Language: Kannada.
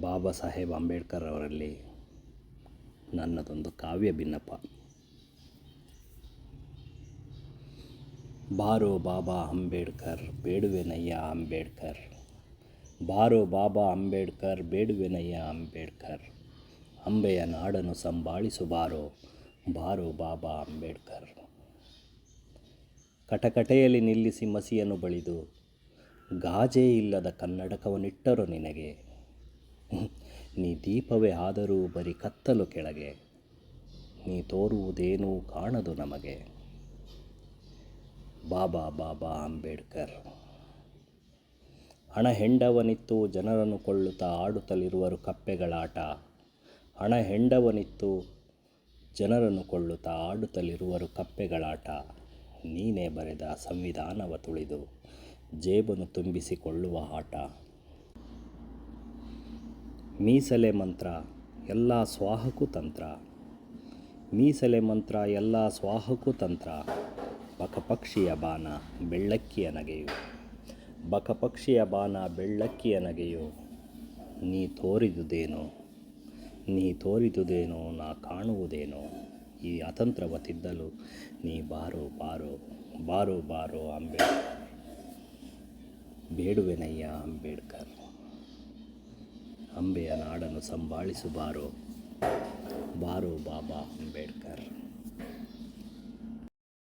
ಬಾಬಾ ಸಾಹೇಬ್ ಅಂಬೇಡ್ಕರ್ ಅವರಲ್ಲಿ ನನ್ನದೊಂದು ಕಾವ್ಯ ಭಿನ್ನಪ ಬಾರೋ ಬಾಬಾ ಅಂಬೇಡ್ಕರ್, ಬೇಡುವೆನಯ್ಯ ಅಂಬೇಡ್ಕರ್. ಬಾರೋ ಬಾಬಾ ಅಂಬೇಡ್ಕರ್, ಬೇಡುವೆನಯ್ಯ ಅಂಬೇಡ್ಕರ್. ಅಂಬೆಯ ನಾಡನ್ನು ಸಂಭಾಳಿಸು ಬಾರೋ ಬಾರೋ ಬಾಬಾ ಅಂಬೇಡ್ಕರ್. ಕಟಕಟೆಯಲ್ಲಿ ನಿಲ್ಲಿಸಿ ಮಸಿಯನ್ನು ಬಳಿದು, ಗಾಜೇ ಇಲ್ಲದ ಕನ್ನಡಕವನ್ನಿಟ್ಟರು ನಿನಗೆ. ನೀ ದೀಪವೇ ಆದರೂ ಬರಿ ಕತ್ತಲು ಕೆಳಗೆ, ನೀ ತೋರುವುದೇನೂ ಕಾಣದು ನಮಗೆ. ಬಾಬಾ ಬಾಬಾ ಅಂಬೇಡ್ಕರ್. ಹಣ ಹೆಂಡವನಿತ್ತು ಜನರನ್ನು ಕೊಳ್ಳುತ್ತಾ ಆಡುತ್ತಲಿರುವರು ಕಪ್ಪೆಗಳಾಟ ಹಣ ಹೆಂಡವನಿತ್ತು ಜನರನ್ನು ಕೊಳ್ಳುತ್ತಾ ಆಡುತ್ತಲಿರುವರು ಕಪ್ಪೆಗಳಾಟ ನೀನೇ ಬರೆದ ಸಂವಿಧಾನವ ತುಳಿದು ಜೇಬನ್ನು ತುಂಬಿಸಿಕೊಳ್ಳುವ ಆಟ. ಮೀಸಲೆ ಮಂತ್ರ, ಎಲ್ಲ ಸ್ವಾಹಕು ತಂತ್ರ. ಮೀಸಲೆ ಮಂತ್ರ, ಎಲ್ಲ ಸ್ವಾಹಕು ತಂತ್ರ. ಬಕಪಕ್ಷಿಯ ಬಾನ, ಬೆಳ್ಳಕ್ಕಿಯ ನಗೆಯು. ಬಕಪಕ್ಷಿಯ ಬಾನ, ಬೆಳ್ಳಕ್ಕಿಯ ನಗೆಯು. ನೀ ತೋರಿದುದೇನೋ ನೀ ತೋರಿದುದೇನೋ, ನಾ ಕಾಣುವುದೇನೋ. ಈ ಅತಂತ್ರವ ತಿದ್ದಲು ನೀ ಬಾರೋ ಬಾರೋ ಬಾರೋ ಬಾರೋ ಅಂಬೇಡ್ಕರ್. ಬೇಡುವೆನಯ್ಯ ಅಂಬೇಡ್ಕರ್. ಅಂಬೆಯ ನಾಡನ್ನು ಸಂಭಾಳಿಸು ಬಾರೋ. ಬಾರೋ ಬಾಬಾ ಅಂಬೇಡ್ಕರ್.